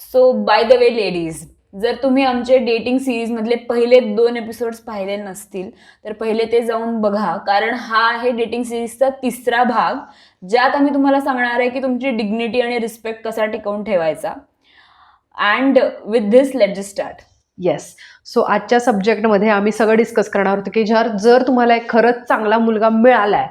So by the way ladies जर तुम्ही आमचे डेटिंग सिरीजमधले पहिले दोन एपिसोड्स पाहिले नसतील तर पहिले ते जाऊन बघा. कारण हा आहे डेटिंग सिरीजचा तिसरा भाग ज्यात आम्ही तुम्हाला सांगणार आहे की तुमची डिग्निटी आणि रिस्पेक्ट कसा टिकवून ठेवायचा. And with this let just start yes so आजच्या सब्जेक्टमध्ये आम्ही सगळं डिस्कस करणार होतो की जर जर तुम्हाला एक खरंच चांगला मुलगा मिळाला आहे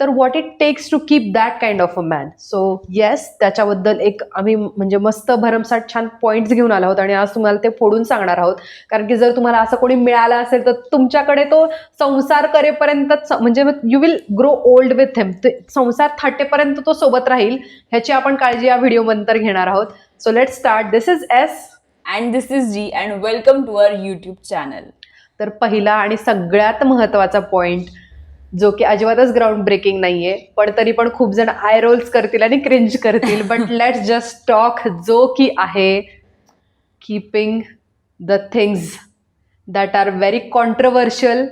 तर what it takes to keep that kind of a man so yes त्याच्याबद्दल एक आम्ही म्हणजे मस्त भरमसाठ छान पॉईंट्स घेऊन आलो आहोत आणि आज तुम्हाला ते फोडून सांगणार आहोत. कारण की जर तुम्हाला असं कोणी मिळालं असेल तर तुमच्याकडे तो संसार करेपर्यंत म्हणजे you will grow old with him संसार थाटेपर्यंत तो सोबत राहील ह्याची आपण काळजी या व्हिडिओ नंतर घेणार आहोत. So let start this is S and this is G and welcome to our YouTube channel तर पहिला आणि सगळ्यात महत्त्वाचा पॉइंट जो की अजिबातच ग्राउंड ब्रेकिंग नाहीये पण तरी पण खूप जण आय रोल्स करतील आणि क्रिंज करतील. बट लेट्स जस्ट टॉक जो की आहे keeping the things that are very controversial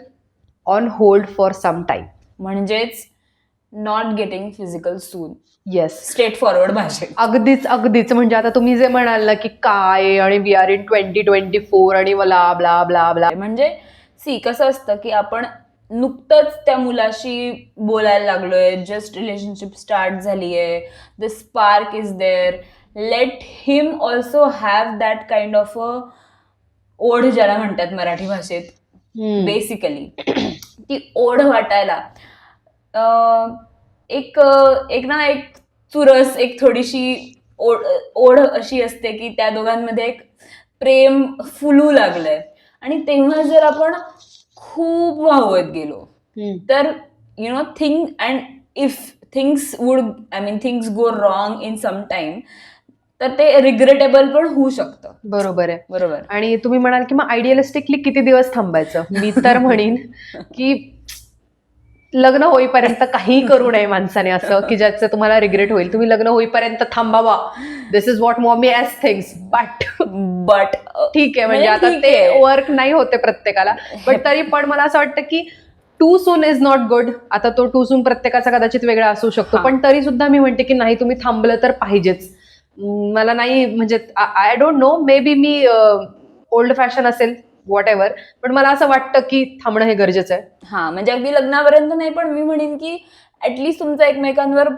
on hold for some time म्हणजेच not getting physical soon yes straightforward भाषेत. अगदीच अगदीच. म्हणजे आता तुम्ही जे म्हणाल ना की काय आणि we are in twenty twenty four आणि मला ब्ला ब्ला ब्ला म्हणजे सी कसं असतं की आपण नुकतंच त्या मुलाशी बोलायला लागलोय. जस्ट रिलेशनशिप स्टार्ट झाली आहे the spark is there let him also have that kind of a ओढ ज्याला म्हणतात मराठी भाषेत. बेसिकली ती ओढ वाटायला. एक एक ना एक चुरस एक थोडीशी ओढ ओढ अशी असते की त्या दोघांमध्ये एक प्रेम फुलू लागलंय. आणि तेव्हा जर आपण खूप वाहवत गेलो. तर you know thing and if things would I mean things go wrong in some time तर ते रिग्रेटेबल पण होऊ शकतं. बरोबर आहे. बरोबर. आणि तुम्ही म्हणाल की मग आयडियलिस्टिकली किती दिवस थांबायचं? मी तर म्हणीन की लग्न होईपर्यंत काहीही करू नये माणसाने असं की ज्याचं तुम्हाला रिग्रेट होईल. तुम्ही लग्न होईपर्यंत थांबावा. This is what mommy as things but but ठीक आहे म्हणजे आता ते. वर्क नाही होते प्रत्येकाला. बट तरी पण मला असं वाटतं की too soon is not good आता तो टू सून प्रत्येकाचा कदाचित वेगळा असू शकतो. पण तरी सुद्धा मी म्हणते की नाही तुम्ही थांबलं तर पाहिजेच. मला नाही म्हणजे I don't know may be me old fashion असेल. वॉट एव्हर पण मला असं वाटतं की थांबणं हे गरजेचं आहे. हा म्हणजे अगदी लग्नापर्यंत नाही पण मी म्हणेन की ऍटलिस्ट तुमचा एकमेकांवर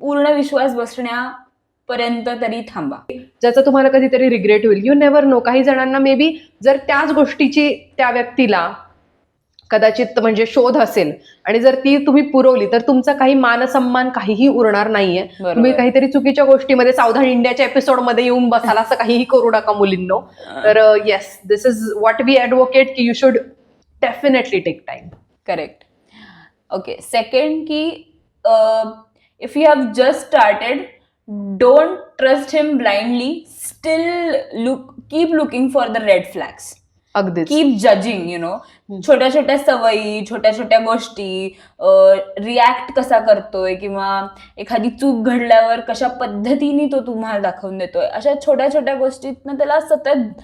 पूर्ण विश्वास बसण्यापर्यंत तरी थांबा. ज्याचा तुम्हाला कधीतरी रिग्रेट होईल. यू नेव्हर नो काही जणांना मे बी जर त्याच गोष्टीची त्या व्यक्तीला कदाचित म्हणजे शोध असेल. आणि जर ती तुम्ही पुरवली तर तुमचा काही मानसन्मान काहीही उरणार नाहीये. तुम्ही काहीतरी चुकीच्या गोष्टीमध्ये सावधान इंडियाच्या एपिसोडमध्ये येऊन बसाल असं काहीही करू नका मुलींनो. तर yes this is what we advocate की you should definitely take time correct okay second की if you have just started don't trust him blindly still look keep looking for the red flags अगदीच. Keep judging you know. छोट्या छोट्या सवयी छोट्या छोट्या गोष्टी react कसा करतोय किंवा एखादी चूक घडल्यावर कशा पद्धतीने तो तुम्हाला दाखवून देतोय अशा छोट्या छोट्या गोष्टीतनं त्याला सतत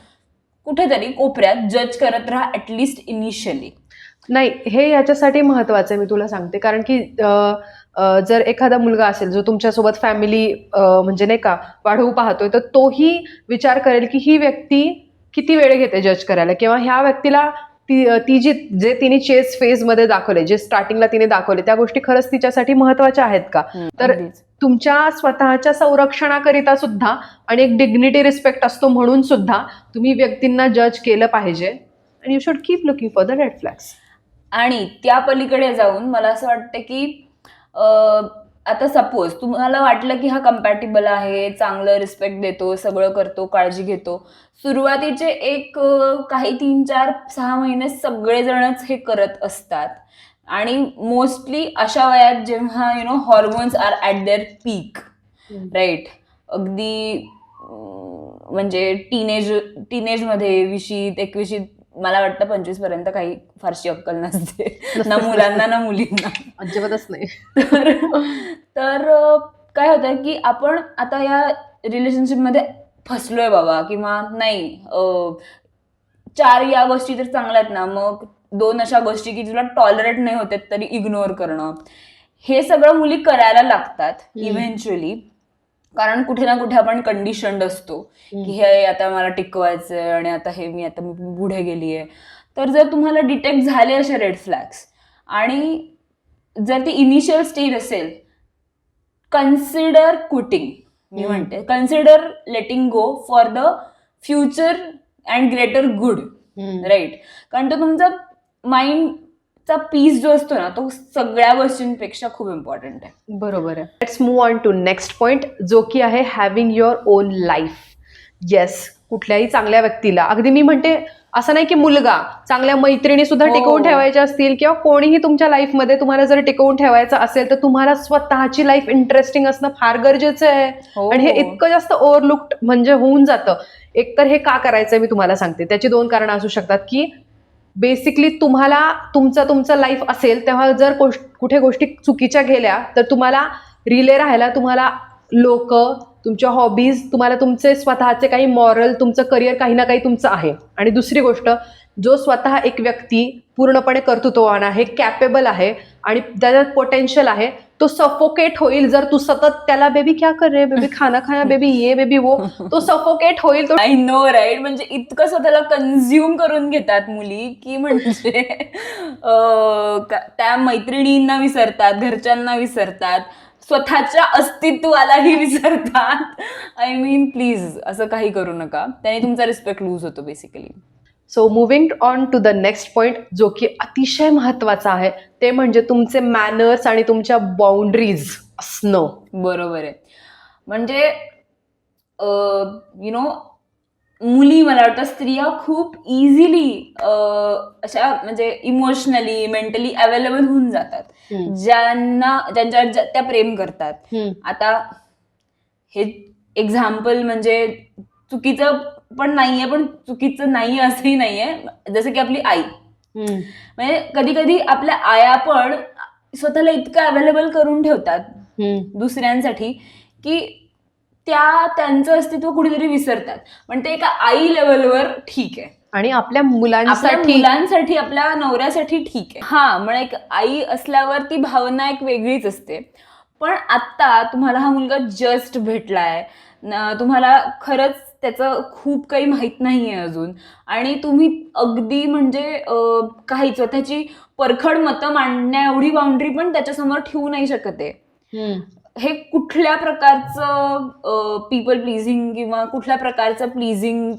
कुठेतरी कोपऱ्यात जज करत राहा ऍटलिस्ट इनिशियली नाही हे याच्यासाठी महत्वाचं आहे मी तुला सांगते. कारण की जर एखादा मुलगा असेल जो तुमच्यासोबत फॅमिली म्हणजे नाही का वाढवू पाहतोय तर तोही विचार करेल की ही व्यक्ती किती वेळ घेते जज करायला? किंवा ह्या व्यक्तीला ती ती जी जे तिने चेस फेजमध्ये दाखवले जे स्टार्टिंगला तिने दाखवले त्या गोष्टी खरंच तिच्यासाठी महत्त्वाच्या आहेत का? तर तुमच्या स्वतःच्या संरक्षणाकरिता सुद्धा आणि एक डिग्निटी रिस्पेक्ट असतो म्हणून सुद्धा तुम्ही व्यक्तींना जज केलं पाहिजे. आणि you should keep looking for the red flags आणि त्या पलीकडे जाऊन मला असं वाटतं की आता सपोज तुम्हाला वाटलं की हा कम्पॅटेबल आहे चांगलं रिस्पेक्ट देतो सगळं करतो काळजी घेतो. सुरुवातीचे एक काही तीन चार सहा महिने सगळेजणच हे करत असतात. आणि मोस्टली अशा वयात जेव्हा you know hormones are at their peak right अगदी म्हणजे टीनेज टीनेजमध्ये विशीत एकविशीत मला वाटतं पंचवीसपर्यंत काही फारशी अक्कल नसते. ना मुलांना ना मुलींना. अजिबातच नाही. तर काय होतं की आपण आता या रिलेशनशिपमध्ये फसलोय बाबा किंवा नाही चार या गोष्टी तर चांगल्या आहेत ना मग दोन अशा गोष्टी की तुला टॉलरेट नाही होते तरी इग्नोर करणं. हे सगळं मुली करायला लागतात. इव्हेंच्युअली कारण कुठे ना कुठे आपण कंडिशन्ड असतो की हे आता मला टिकवायचंय आणि आता हे मी आता मी पुढे गेली आहे तर जर तुम्हाला डिटेक्ट झाले असे रेड फ्लॅग्स आणि जर ती इनिशियल स्टेज असेल कन्सिडर क्विटिंग मी. म्हणते consider letting go for the future and greater good right कारण तो तुमचा माइंडचा पीस जो असतो ना तो सगळ्या गोष्टींपेक्षा खूप इम्पॉर्टंट आहे. बरोबर आहे. Let's move on to next point जो की आहे having your own life yes कुठल्याही चांगल्या व्यक्तीला अगदी मी म्हणते असं नाही की मुलगा चांगल्या मैत्रिणी सुद्धा हो. टिकवून ठेवायच्या असतील किंवा कोणीही तुमच्या लाईफमध्ये तुम्हाला जर टिकवून ठेवायचं असेल तर तुम्हाला स्वतःची लाईफ इंटरेस्टिंग असणं फार गरजेचं आहे. हो. आणि हे इतकं जास्त ओव्हरलुक्ड म्हणजे होऊन जातं. एकतर हे का करायचं मी तुम्हाला सांगते. त्याची दोन कारणं असू शकतात की बेसिकली तुम्हाला तुमचं तुमचं लाईफ असेल तेव्हा जर गोष्ट- कुठे गोष्टी चुकीच्या गेल्या तर तुम्हाला रिले राहायला तुम्हाला लोक तुमच्या हॉबीज तुम्हाला तुमचे स्वतःचे काही मॉरल तुमचं करिअर काही ना काही तुमचं आहे. आणि दुसरी गोष्ट जो स्वतः एक व्यक्ती पूर्णपणे कर्तृत्ववान आहे कॅपेबल आहे आणि त्याच्यात पोटेन्शियल आहे तो सफोकेट होईल. जर तू सतत त्याला बेबी क्या कर रे बेबी खाना खाया? बेबी ये बेबी वो. तो सफोकेट होईल. तो आय नो राईट म्हणजे इतकं स्वतःला कन्झ्युम करून घेतात मुली की म्हणजे त्या मैत्रिणींना विसरतात घरच्यांना विसरतात स्वतःच्या अस्तित्वालाही विसरतात. आय मीन प्लीज असं काही करू नका. त्याने तुमचा रिस्पेक्ट लूज होतो basically so moving on to the next point जो की अतिशय महत्त्वाचा आहे ते म्हणजे तुमचे मॅनर्स आणि तुमच्या बाउंड्रीज असणं. बरोबर आहे. म्हणजे यु नो मुली मला वाटतं स्त्रिया खूप इझिली अशा म्हणजे इमोशनली मेंटली अवेलेबल होऊन जातात. ज्यांना ज्यांच्यावर ज्या- त्या प्रेम करतात. आता हे एक्झाम्पल म्हणजे चुकीचं पण नाहीये पण चुकीचं नाही असंही नाहीये. जसं की आपली आई. म्हणजे कधी कधी आपल्या आया पण स्वतःला इतकं अवेलेबल करून ठेवतात दुसऱ्यांसाठी की त्या त्यांचं अस्तित्व कुठेतरी विसरतात. पण ते एका आई लेवलवर ठीक आहे. आणि आपल्या मुलांसाठी मुलांसाठी आपल्या नवऱ्यासाठी ठीक आहे. हा म्हणजे एक आई असल्यावर ती भावना एक वेगळीच असते. पण आत्ता तुम्हाला हा मुलगा जस्ट भेटलाय. तुम्हाला खरंच त्याचं खूप काही माहीत नाही आहे अजून. आणि तुम्ही अगदी म्हणजे अं, काही स्वतःची परखड मतं मांडण्या एवढी बाउंड्री पण त्याच्यासमोर ठेवू नाही शकत आहे. हे कुठल्या प्रकारचं पीपल प्लीजिंग किंवा कुठल्या प्रकारचं प्लीजिंग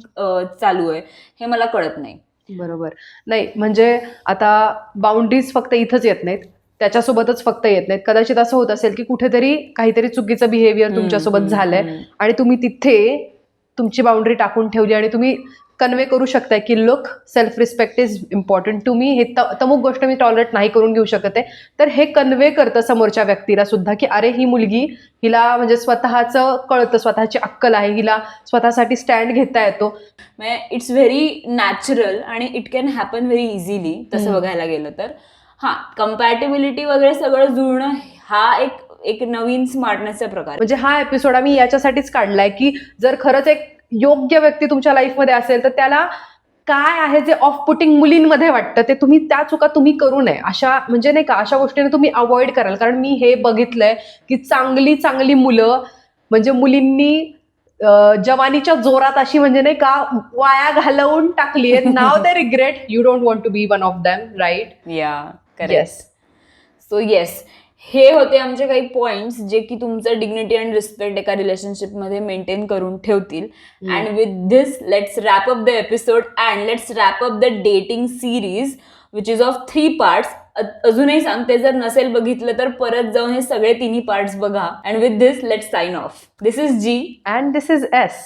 चालू आहे हे मला कळत नाही. बरोबर. नाही म्हणजे आता बाउंड्रीज फक्त इथंच येत नाहीत. त्याच्यासोबतच फक्त येत नाहीत. कदाचित असं होत असेल की कुठेतरी काहीतरी चुकीचं बिहेवियर तुमच्यासोबत झालंय आणि तुम्ही तिथे तुमची बाउंड्री टाकून ठेवली आणि तुम्ही कन्वे करू शकताय की look self respect is important to me हे तमुक गोष्ट मी टॉलरेट नाही करून घेऊ शकत आहे. तर हे कन्वे करतं समोरच्या व्यक्तीला सुद्धा की अरे ही मुलगी हिला म्हणजे स्वतःचं कळतं स्वतःची अक्कल आहे हिला स्वतःसाठी स्टँड घेता येतो. इट्स व्हेरी नॅचरल आणि it can happen very easily तसं. बघायला गेलं तर. हां कम्पॅटेबिलिटी वगैरे सगळं जुळणं हा एक एक नवीन स्मार्टनेसचा प्रकार. म्हणजे हा एपिसोड आम्ही याच्यासाठीच काढलाय की जर खरंच एक योग्य व्यक्ती तुमच्या लाईफमध्ये असेल तर त्याला काय आहे जे ऑफ पुटिंग मुलींमध्ये वाटतं ते तुम्ही त्या चुका तुम्ही करू नये. अशा म्हणजे नाही का अशा गोष्टीने तुम्ही अवॉइड कराल. कारण मी हे बघितलंय की चांगली चांगली मुलं म्हणजे मुलींनी जवानीच्या जोरात अशी म्हणजे नाही का वाया घालवून टाकली आहे नाव दे regret you don't want to be one of them right या करेक्ट सो येस हे होते आमचे काही पॉइंट्स जे की तुमचं डिग्निटी अँड रिस्पेक्ट एका रिलेशनशिपमध्ये मेंटेन करून ठेवतील. And with this let's wrap up the episode and let's wrap up the dating series which is of three parts अजूनही सांगते जर नसेल बघितलं तर परत जाऊन हे सगळे तिन्ही पार्ट्स बघा. And with this let's sign off this is G and this is S